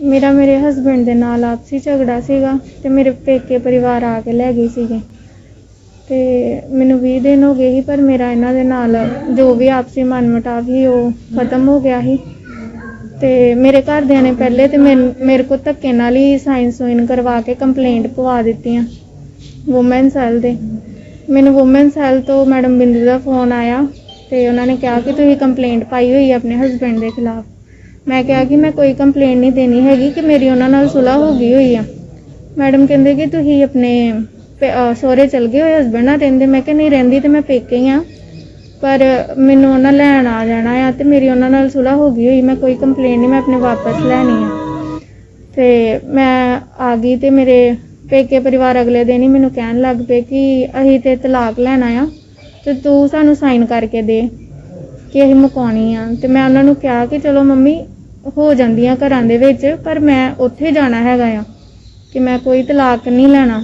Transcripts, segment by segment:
ਮੇਰਾ ਮੇਰੇ ਹਸਬੰਡ ਦੇ ਨਾਲ ਆਪਸੀ ਝਗੜਾ ਸੀਗਾ ਤੇ ਮੇਰੇ ਪੇਕੇ ਪਰਿਵਾਰ ਆ ਕੇ ਲੈ ਗਏ ਸੀਗੇ। ਤੇ ਮੈਨੂੰ 20 ਦਿਨ ਹੋ ਗਏ ਸੀ, ਪਰ ਮੇਰਾ ਇਹਨਾਂ ਦੇ ਨਾਲ ਜੋ ਵੀ ਆਪਸੀ ਮਨਮਟਾਵ ਸੀ, ਉਹ ਖਤਮ ਹੋ ਗਿਆ ਸੀ। ਤੇ ਮੇਰੇ ਘਰਦਿਆਂ ਨੇ ਪਹਿਲੇ ਤੇ ਮੈਨ- ਮੇਰੇ ਕੋਲ ਧੱਕੇ ਨਾਲ ਹੀ ਸਾਈਨ ਸੋਇਨ ਕਰਵਾ ਕੇ ਕੰਪਲੇਂਟ ਪਵਾ ਦਿੱਤੀਆਂ ਵੂਮਨ ਸੈੱਲ ਦੇ। ਮੈਨੂੰ ਵੂਮਨ ਸੈੱਲ ਤੋਂ ਮੈਡਮ ਬਿੰਦੂ ਦਾ ਫੋਨ ਆਇਆ ਤੇ ਉਹਨਾਂ ਨੇ ਕਿਹਾ ਕਿ ਤੁਸੀਂ ਕੰਪਲੇਂਟ ਪਾਈ ਹੋਈ ਹੈ ਆਪਣੇ ਹਸਬੰਡ ਦੇ ਖਿਲਾਫ। ਮੈਂ ਕਿਹਾ ਕਿ ਮੈਂ ਕੋਈ ਕੰਪਲੇਂਟ ਨਹੀਂ ਦੇਣੀ ਹੈਗੀ ਕਿ ਮੇਰੀ ਉਹਨਾਂ ਨਾਲ ਸੁਲ੍ਹਾ ਹੋ ਗਈ ਹੋਈ ਆ। ਮੈਡਮ ਕਹਿੰਦੇ ਕਿ ਤੁਸੀਂ ਆਪਣੇ ਪ- ਅਹ ਸਹੁਰੇ ਚਲ ਗਏ ਹੋਏ ਹਸਬੰਡ ਨਾਲ ਰਹਿੰਦੇ ਮੈਂ ਕਿਹਾ ਨਹੀਂ ਰਹਿੰਦੀ ਤੇ ਮੈਂ ਪੇਕੇ ਹੀ ਆ। ਪਰ ਮੈਨੂੰ ਉਹਨਾਂ ਲੈਣ ਆ ਜਾਣਾ ਆ ਤੇ ਮੇਰੀ ਉਹਨਾਂ ਨਾਲ ਸੁਲ੍ਹਾ ਹੋ ਗਈ ਹੋਈ, ਮੈਂ ਕੋਈ ਕੰਪਲੇਂਟ ਨਹੀਂ, ਮੈਂ ਆਪਣੇ ਵਾਪਸ ਲੈਣੀ ਆ। ਤੇ ਮੈਂ ਆ ਗਈ ਤੇ ਮੇਰੇ ਪੇਕੇ ਪਰਿਵਾਰ ਅਗਲੇ ਦਿਨ ਹੀ ਮੈਨੂੰ ਕਹਿਣ ਲੱਗ ਪਏ ਕਿ ਅਸੀਂ ਤੇ ਤਲਾਕ ਲੈਣਾ ਆ ਤੇ ਤੂੰ ਸਾਨੂੰ ਸਾਈਨ ਕਰਕੇ ਦੇ ਕਿ ਅਸੀਂ ਮੁਕਾਉਣੀ ਆ। ਤੇ ਮੈਂ ਉਹਨਾਂ ਨੂੰ ਕਿਹਾ ਕਿ ਚਲੋ ਮੰਮੀ ਹੋ ਜਾਂਦੀਆਂ ਘਰਾਂ ਦੇ ਵਿੱਚ, ਪਰ ਮੈਂ ਉੱਥੇ ਜਾਣਾ ਹੈਗਾ ਆ ਕਿ ਮੈਂ ਕੋਈ ਤਲਾਕ ਨਹੀਂ ਲੈਣਾ।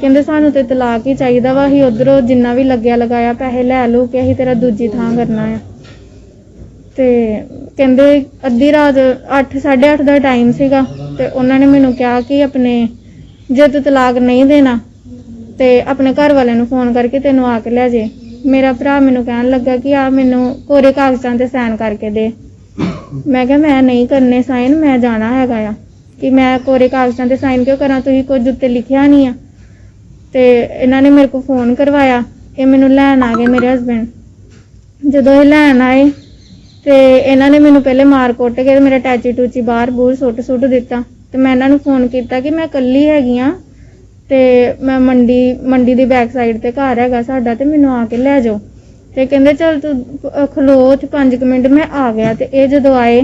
ਕਹਿੰਦੇ ਸਾਨੂੰ ਤੇ ਤਲਾਕ ਹੀ ਚਾਹੀਦਾ ਵਾ, ਅਸੀਂ ਉਧਰੋਂ ਜਿੰਨਾ ਵੀ ਲੱਗਿਆ ਲਗਾਇਆ, ਪੈਸੇ ਲੈ ਲਓ ਕਿ ਅਸੀਂ ਤੇਰਾ ਦੂਜੀ ਥਾਂ ਕਰਨਾ ਆ। ਤੇ ਕਹਿੰਦੇ ਅੱਧੀ ਰਾਤ 8 8:30 ਦਾ ਟਾਈਮ ਸੀਗਾ ਤੇ ਉਹਨਾਂ ਨੇ ਮੈਨੂੰ ਕਿਹਾ ਕਿ ਆਪਣੇ ਜੇ ਤੂੰ ਤਲਾਕ ਨਹੀਂ ਦੇਣਾ ਤੇ ਆਪਣੇ ਘਰ ਵਾਲਿਆਂ ਨੂੰ ਫੋਨ ਕਰਕੇ ਤੈਨੂੰ ਆ ਕੇ ਲੈ ਜੇ। ਮੇਰਾ ਭਰਾ ਮੈਨੂੰ ਕਹਿਣ ਲੱਗਾ ਕਿ ਆ ਮੈਨੂੰ ਕੋਰੇ ਕਾਗਜ਼ਾਂ ਤੇ ਸਾਈਨ ਕਰਕੇ ਦੇ। ਮੈਂ ਕਿਹਾ ਮੈਂ ਨਹੀਂ ਕਰਨੇ ਸਾਈਨ, ਮੈਂ ਜਾਣਾ ਹੈਗਾ ਆ। ਕਿ ਮੈਂ ਕੋਰੇ ਕਾਗਜ਼ਾਂ ਤੇ ਸਾਈਨ ਕਿਉਂ ਕਰਾਂ, ਤੁਸੀਂ ਕੁਝ ਉੱਤੇ ਲਿਖਿਆ ਨਹੀਂ ਆ। ਤੇ ਇਹਨਾਂ ਨੇ ਮੇਰੇ ਕੋਲ ਫੋਨ ਕਰਵਾਇਆ ਇਹ ਮੈਨੂੰ ਲੈਣ ਆ ਗਏ ਮੇਰੇ ਹਸਬੰਡ ਜਦੋਂ ਇਹ ਲੈਣ ਆਏ ਤੇ ਇਹਨਾਂ ਨੇ ਮੈਨੂੰ ਪਹਿਲੇ ਮਾਰ ਕੁੱਟ ਕੇ ਤੇ ਮੇਰਾ ਟੈਚੀ ਟੂਚੀ ਬਾਹਰ ਬੂਰ ਸੁੱਟ ਸੁੱਟ ਦਿੱਤਾ। ਤੇ ਮੈਂ ਇਹਨਾਂ ਨੂੰ ਫੋਨ ਕੀਤਾ ਕਿ ਮੈਂ ਇਕੱਲੀ ਹੈਗੀ ਆ ਤੇ ਮੈਂ ਮੰਡੀ ਮੰਡੀ ਦੀ ਬੈਕ ਸਾਈਡ ਤੇ ਘਰ ਹੈਗਾ ਸਾਡਾ ਤੇ ਮੈਨੂੰ ਆ ਕੇ ਲੈ ਜਾਓ। ਤੇ ਕਹਿੰਦੇ ਚਲ ਤੂੰ ਅਹ ਖਲੋ ਉੱਥੇ 5 ਮਿੰਟ ਮੈਂ ਆ ਗਿਆ ਤੇ ਇਹ ਜਦੋਂ ਆਏ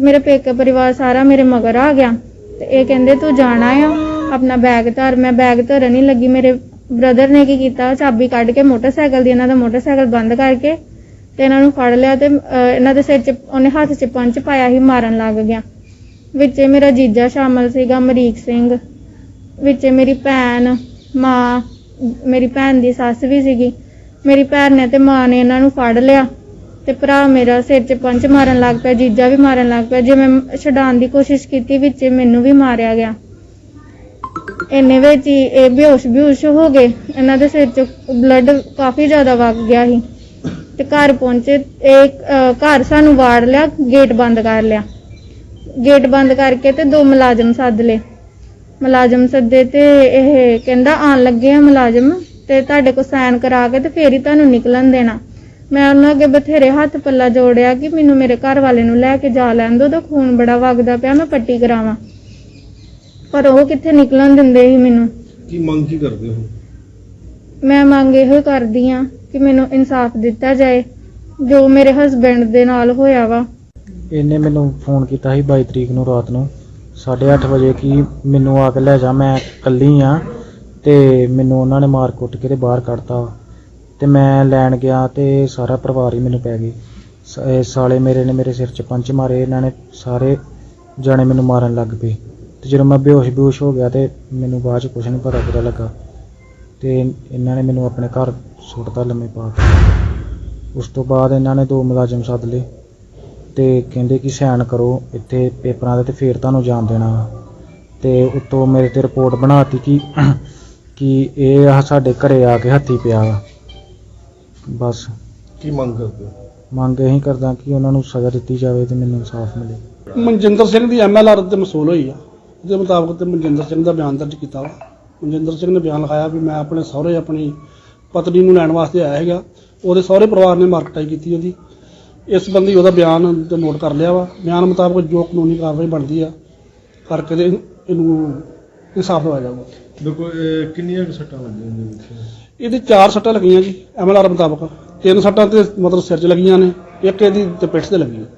ਮੇਰੇ ਪੇਕੇ ਪਰਿਵਾਰ ਸਾਰਾ ਮੇਰੇ ਮਗਰ ਆ ਗਿਆ। ਤੇ ਇਹ ਕਹਿੰਦੇ ਤੂੰ ਜਾਣਾ ਆ ਆਪਣਾ ਬੈਗ ਧਰ। ਮੈਂ ਬੈਗ ਧਰਨ ਹੀ ਲੱਗੀ ਮੇਰੇ ਬ੍ਰਦਰ ਨੇ ਕੀ ਕੀਤਾ ਚਾਬੀ ਕੱਢ ਕੇ ਮੋਟਰਸਾਈਕਲ ਦੀ ਇਹਨਾਂ ਦਾ ਮੋਟਰਸਾਈਕਲ ਬੰਦ ਕਰਕੇ ਤੇ ਇਹਨਾਂ ਨੂੰ ਫੜ ਲਿਆ ਤੇ ਅਹ, ਇਹਨਾਂ ਦੇ ਸਿਰ 'ਚ ਉਹਨੇ ਹੱਥ 'ਚ ਪੰਚ ਪਾਇਆ ਸੀ ਮਾਰਨ ਲੱਗ ਗਿਆ। ਵਿੱਚੇ ਮੇਰਾ ਜੀਜਾ ਸ਼ਾਮਲ ਸੀਗਾ ਅਮਰੀਕ ਸਿੰਘ। ਵਿੱਚੇ ਮੇਰੀ ਭੈਣ ਮਾਂ ਮੇਰੀ ਭੈਣ ਦੀ ਸੱਸ ਵੀ ਸੀਗੀ। ਮੇਰੀ ਭੈਣ ਨੇ ਤੇ ਮਾਂ ਨੇ ਇਹਨਾਂ ਨੂੰ ਫੜ ਲਿਆ ਤੇ ਭਰਾ ਮੇਰਾ ਸਿਰ 'ਚ ਪੰਚ ਮਾਰਨ ਲੱਗ ਪਿਆ ਜੀਜਾ ਵੀ ਮਾਰਨ ਲੱਗ ਪਿਆ। ਜੇ ਮੈਂ ਛਡਾਉਣ ਦੀ ਕੋਸ਼ਿਸ਼ ਕੀਤੀ ਵਿੱਚ ਮੈਨੂੰ ਵੀ ਮਾਰਿਆ ਗਿਆ। ਇੰਨੇ ਵਿੱਚ ਹੀ ਇਹ ਬੇਹੋਸ਼ ਬੇਹੋਸ਼ ਹੋ ਗਏ। ਇਹਨਾਂ ਦੇ ਸਿਰ 'ਚ ਬਲੱਡ ਕਾਫੀ ਜ਼ਿਆਦਾ ਵਗ ਗਿਆ ਸੀ। ਤੇ ਘਰ ਪਹੁੰਚੇ ਇਹ ਅਹ, ਘਰ ਸਾਨੂੰ ਵਾੜ ਲਿਆ ਗੇਟ ਬੰਦ ਕਰ ਲਿਆ। ਗੇਟ ਬੰਦ ਕਰਕੇ ਤੇ ਦੋ ਮੁਲਾਜ਼ਮ ਸੱਦ ਲਏ। ਮੁਲਾਜ਼ਮ ਸੱਦੇ ਤੇ ਇਹ ਕਹਿੰਦਾ ਆਣ ਲੱਗੇ ਆ ਮੁਲਾਜ਼ਮ। ਤੇ ਤੁਹਾਡੇ ਕੋਲ ਸਾਈਨ ਕਰਾ ਕੇ ਤੇ ਫੇਰ ਹੀ ਤੁਹਾਨੂੰ ਨਿਕਲਣ ਦੇਣਾ। ਮੈਂ ਉਹਨਾਂ ਅੱਗੇ ਬਥੇਰੇ ਹੱਥ ਪੱਲਾ ਜੋੜਿਆ ਕਿ ਮੈਨੂੰ ਮੇਰੇ ਘਰ ਵਾਲੇ ਨੂੰ ਲੈ ਕੇ ਜਾ ਲੈਣ ਦਿਓ ਤੇ ਖੂਨ ਬੜਾ ਵਗਦਾ ਪਿਆ ਮੈਂ ਪੱਟੀ ਕਰਾਵਾਂ। ਪਰ ਉਹ ਕਿੱਥੇ ਨਿਕਲਣ ਦਿੰਦੇ ਸੀ ਮੈਨੂੰ? ਕੀ ਮੰਗ ਕੀ ਕਰਦੇ ਹੋ? ਮੈਂ ਮੰਗ ਇਹੋ ਕਰਦੀ ਆ ਕਿ ਮੈਨੂੰ ਇਨਸਾਫ ਦਿੱਤਾ ਜਾਏ ਜੋ ਮੇਰੇ ਹਸਬੰਡ ਦੇ ਨਾਲ ਹੋਇਆ ਵਾ। ਇਹਨੇ ਮੈਨੂੰ ਫੋਨ ਕੀਤਾ ਸੀ 22 ਤਰੀਕ ਨੂੰ ਰਾਤ ਨੂੰ 8:30 ਵਜੇ ਕਿ ਮੈਨੂੰ ਆ ਕੇ ਲੈ ਜਾ ਮੈਂ ਇਕੱਲੀ ਆ ਤੇ ਮੈਨੂੰ ਉਹਨਾਂ ਨੇ ਮਾਰ ਕੁੱਟ ਕੇ ਤੇ ਬਾਹਰ ਕੱਢਤਾ। ਤੇ ਮੈਂ ਲੈਣ ਗਿਆ ਤੇ ਸਾਰਾ ਪਰਿਵਾਰ ਹੀ ਮੈਨੂੰ ਪੈ ਗਈ ਸ- ਇਹ ਸਾਲੇ ਮੇਰੇ ਨੇ ਮੇਰੇ ਸਿਰ 'ਚ ਪੰਚ ਮਾਰੇ, ਇਹਨਾਂ ਨੇ ਸਾਰੇ ਜਾਣੇ ਮੈਨੂੰ ਮਾਰਨ ਲੱਗ ਪਏ। ਤੇ ਜਦੋਂ ਮੈਂ ਬੇਹੋਸ਼ ਬੇਹੋਸ਼ ਹੋ ਗਿਆ ਤੇ ਮੈਨੂੰ ਬਾਅਦ 'ਚ ਕੁਝ ਨਹੀਂ ਪਤਾ ਪਤਾ ਲੱਗਾ। ਤੇ ਇਹਨਾਂ ਨੇ ਮੈਨੂੰ ਆਪਣੇ ਘਰ ਸੁੱਟਤਾ ਲੰਮੇ ਪਾ ਕੇ ਉਸ ਤੋਂ ਬਾਅਦ ਇਹਨਾਂ ਨੇ ਦੋ ਮੁਲਾਜ਼ਮ ਸੱਦ ਲਏ ਤੇ ਕਹਿੰਦੇ ਕਿ ਸਾਈਨ ਕਰੋ, ਇੱਥੇ ਪੇਪਰਾਂ ਦੇ ਤੇ ਫੇਰ ਤੁਹਾਨੂੰ ਜਾਣ ਦੇਣਾ। ਵਾ। ਤੇ ਉੱਤੋਂ ਮੇਰੇ ਤੇ ਰਿਪੋਰਟ ਬਣਾਤੀ ਕਿ ਕਿ ਇਹ ਆ ਸਾਡੇ ਘਰੇ ਆ ਕੇ ਹੱਥੀ ਪਿਆ ਵਾ। ਬਸ। ਕੀ ਮੰਗ ਕਰਦੇ ਹੋ? ਮੰਗ ਇਹੀ ਕਰਦਾ ਕਿ ਉਹਨਾਂ ਨੂੰ ਸਜ਼ਾ ਦਿੱਤੀ ਜਾਵੇ ਤੇ ਮੈਨੂੰ ਇਨਸਾਫ ਮਿਲੇ। ਮਨਜਿੰਦਰ ਸਿੰਘ ਦੀ ਐਮਐਲਆਰ ਤੇ ਮਸੂਲ ਹੋਈ ਆ। ਉਹਦੇ ਮੁਤਾਬਕ ਤੇ ਮਨਜਿੰਦਰ ਸਿੰਘ ਦਾ ਬਿਆਨ ਦਰਜ ਕੀਤਾ ਵਾ। ਮਨਜਿੰਦਰ ਸਿੰਘ ਨੇ ਬਿਆਨ ਲਿਖਾਇਆ ਵੀ ਮੈਂ ਆਪਣੇ ਸਹੁਰੇ ਆਪਣੀ ਪਤਨੀ ਨੂੰ ਲੈਣ ਵਾਸਤੇ ਆਇਆ ਹੈਗਾ ਉਹਦੇ ਸਹੁਰੇ ਪਰਿਵਾਰ ਨੇ ਮਾਰਕਟਾਈ ਕੀਤੀ ਉਹਦੀ। ਇਸ ਸੰਬੰਧੀ ਉਹਦਾ ਬਿਆਨ ਤੇ ਨੋਟ ਕਰ ਲਿਆ ਵਾ। ਬਿਆਨ ਮੁਤਾਬਕ ਜੋ ਕਾਨੂੰਨੀ ਕਾਰਵਾਈ ਬਣਦੀ ਆ ਕਰਕੇ ਤੇ ਇਹਨੂੰ ਇਨਸਾਫ ਦਵਾਇਆ ਜਾਊਗਾ। ਦੇਖੋ, ਇਹ ਕਿੰਨੀਆਂ ਕੁ ਸੱਟਾਂ ਲੱਗੀਆਂ ਨੇ ਵਿੱਚ ਇਹਦੇ ਚਾਰ ਸੱਟਾਂ ਲੱਗੀਆਂ ਜੀ ਐਮਐਲਆਰ ਮੁਤਾਬਕ। ਤਿੰਨ ਸੱਟਾਂ ਤੇ ਮਤਲਬ ਸਿਰ 'ਚ ਲੱਗੀਆਂ ਨੇ, ਇੱਕ ਇਹਦੀ ਤੇ ਪਿੱਠ ਤੇ ਲੱਗੀ ਹੈ